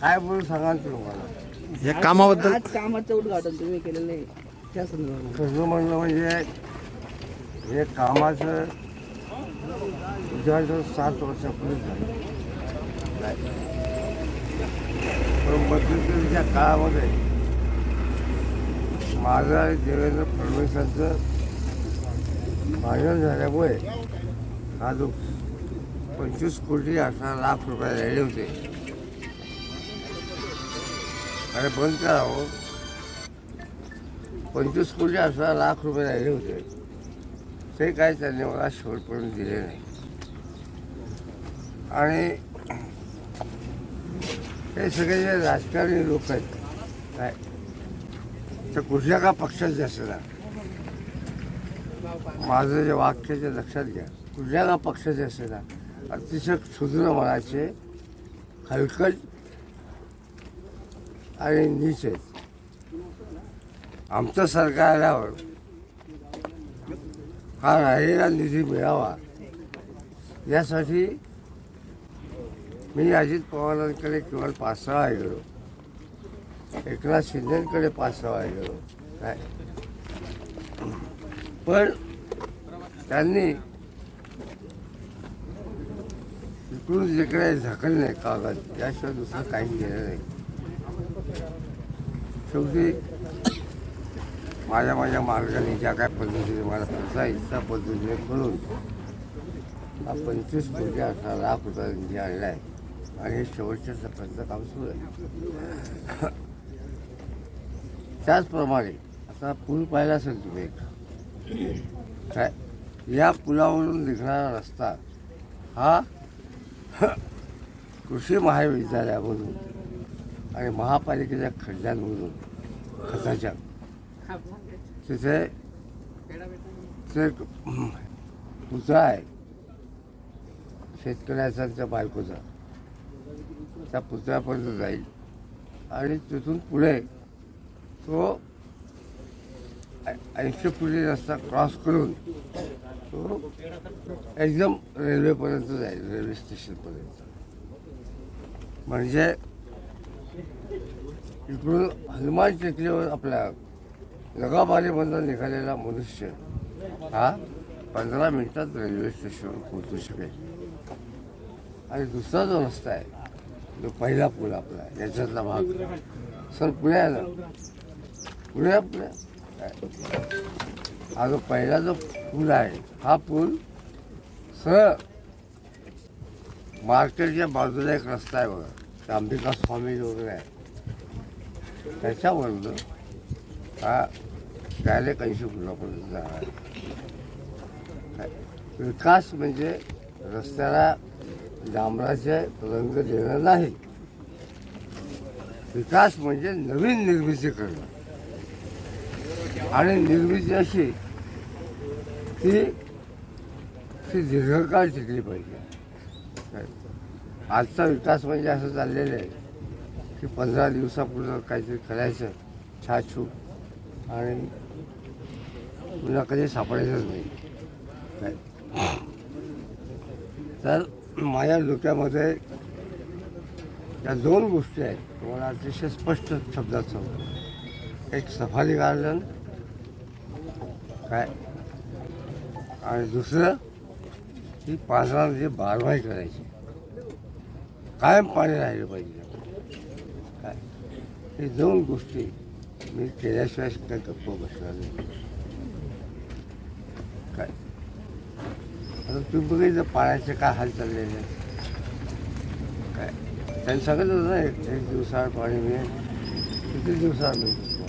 काय बोलू सांगा ना तुम्हाला? या कामाबद्दल आज कामाचं उद्घाटन तुम्ही केलेलं आहे. त्या संदर्भात. खरं म्हणलं म्हणजे हे कामाचं जवळजवळ सात वर्षापूर्वी झालं? पण मध्यंतरीच्या काळामध्ये माझं देवेंद्र फडणवीसांचं भांडण झाल्यामुळे हा जो पंचवीस कोटी अठरा लाख रुपये राहिले होते. अरे बंद करावं हो. पंचवीस कोटी अठरा लाख रुपये राहिले होते. ते काय त्यांनी मला शेवटपर्यंत दिले नाही. आणि हे सगळे जे राजकारणी लोक आहेत काय? तर कुठल्या का पक्षाचे असेल माझं जे वाक्य ते लक्षात घ्या. कुठल्याला पक्षाचे असेना अतिशय क्षुद्र मनाचे हलकट आणि नीच आहेत. आमचं सरकार आल्यावर हा राहिलेला निधी मिळावा यासाठी मी अजित पवारांकडे केवळ पाच सहा गेलो. एकनाथ शिंदेकडे पाच सहा गेलो. काय? पण त्यांनी इकडून जिकडे नाही कागद त्याशिवाय दुसरं काही केलं नाही. शेवटी माझ्या माझ्या मार्गाने ज्या काय पद्धतीने मला पैसा इच्छा पद्धतीने करून हा पंचवीस कोटी अठरा लाख रुपये निधी आणला आहे आणि हे शेवटच्या टप्प्याचं काम सुरू आहे. त्याचप्रमाणे आता पूल पाहिला असेल तुम्ही एक. या पुलावरून निघणारा रस्ता हा कृषी महाविद्यालयामधून आणि महापालिकेच्या खड्ड्यांमधून खताच्या. तिथे ते पुतळा आहे? शेतकऱ्याचा त्या बायकोचा. त्या पुतळ्यापर्यंत जाईल. आणि तिथून पुढे तो ऐंशी फुटी रस्ता क्रॉस करून तो एकदम रेल्वेपर्यंत जाईल रेल्वे स्टेशनपर्यंत म्हणजे इकडून हनुमान टेकडीवर आपल्या लगाबालीमधून निघालेला मनुष्य हा पंधरा मिनिटात रेल्वे स्टेशनवर पोहोचू शकेल. आणि दुसरा जो रस्ता आहे जो पहिला पूल आपला याच्यातला भाग. सर पुण्याला. पुण्या पुण्या. हा जो पहिला जो पूल आहे हा पूल सरळ मार्केटच्या बाजूला एक रस्ता आहे बघा अंबिका स्वामी वगैरे आहे. त्याच्यावरनं हा डायरेक्ट ऐंशी फुलापर्यंत जाणार आहे. विकास म्हणजे रस्त्याला डांबराचे रंग देणं नाही. विकास म्हणजे नवीन निर्मिती करणं आणि निर्मिती अशी की ती दीर्घकाळ टिकली पाहिजे. आजचा विकास म्हणजे असं चाललेलं आहे की पंधरा दिवसापूर्वी काहीतरी करायचं छाछू आणि पुन्हा कधी सापडायचंच नाही. तर माझ्या डोक्यामध्ये या दोन गोष्टी आहेत. तुम्हाला अतिशय स्पष्ट शब्दात सांगतो. एक सफारी गार्डन काय? आणि दुसरं की पाण्याला जे बारवाई करायची. कायम पाणी राहिलं पाहिजे. काय? हे दोन गोष्टी मी केल्याशिवाय काय गप्प बसणार नाही. काय? आता तुम्ही बघितलं पाण्याचे काय हाल चाललेले काय? त्यांनी सांगितलं होतं ना एक एक दिवसाआड पाणी मिळेल किती दिवसाआड मिळेल?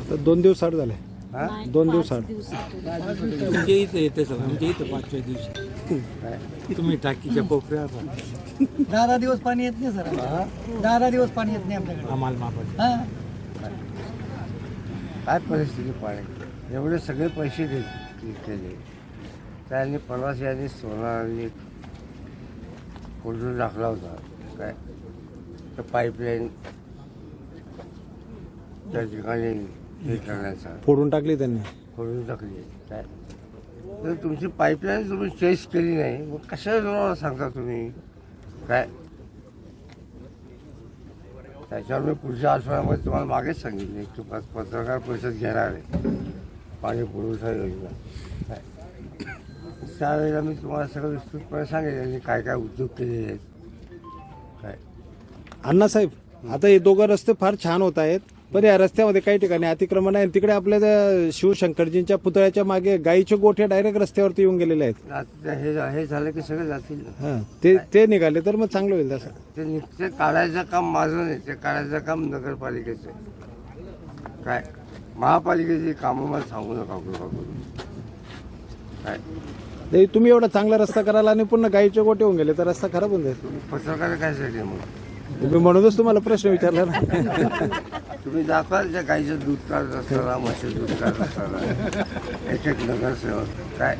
आता दोन दिवस आड झाले. हा दोन दिवसात. तुमच्या इथं येते सर आमच्या इथं पाचव्या दिवशी. काय तुम्ही टाकीच्या कोपऱ्यावर राहा. दहा दहा दिवस पाणी येत नाही सर? दहा दहा दिवस पाणी येत नाही आमच्याकडे. आम्हाला हा? काय परिस्थिती पाणी? एवढे सगळे पैसे दे दे- केले त्यांनी परवास यांनी सोनारांनी कोणतरी दाखला होता. काय? तर पाईपलाईन त्या ठिकाणी हे करण्याचा फोडून टाकली त्यांनी? करून टाकली. काय? तर तुमची पाईपलाईन तुम्ही चेस केली नाही. मग तुम्हाला सांगता तुम्ही? काय? त्याच्यावर मी पुढच्या आठवड्यामध्ये तुम्हाला मागेच सांगितले की प- पत्रकार परिषद घेणार आहे. पाणी पुरवठा योजना. काय? त्यावेळेला मी तुम्हाला सगळं विस्तृतपणे सांगेल यांनी काय काय उद्योग केलेले आहेत. काय? अण्णासाहेब आता हे दोघं रस्ते फार छान होत आहेत. पण या रस्त्यामध्ये काही ठिकाणी अतिक्रमण आहे. तिकडे आपल्या त्या शिवशंकरजींच्या पुतळ्याच्या मागे गाईचे गोठे डायरेक्ट रस्त्यावरती येऊन गेलेले आहेत. आता हे हे झालं की सगळे जातील. ना हा, ते ते निघाले तर मग चांगलं होईल तसं ते नित्य काढायचं काम माझं नाही. ते काढायचं काम नगरपालिकेचं. आहे. काय? महापालिकेची कामं मला सांगू नका काय? नाही, तुम्ही एवढा चांगला रस्ता करायला आणि पुन्हा गाईचे गोठे होऊन गेले तर रस्ता खराब होऊन जाईल. तुम्ही पत्रकार काय साठी मग? तुम्ही म्हणूनच तुम्हाला प्रश्न विचारला ना. तुम्ही दाखवाल त्या गाईचं दूध काढत असताना म्हशीचं दूध काढत असताना एक एक नगरसेवक काय?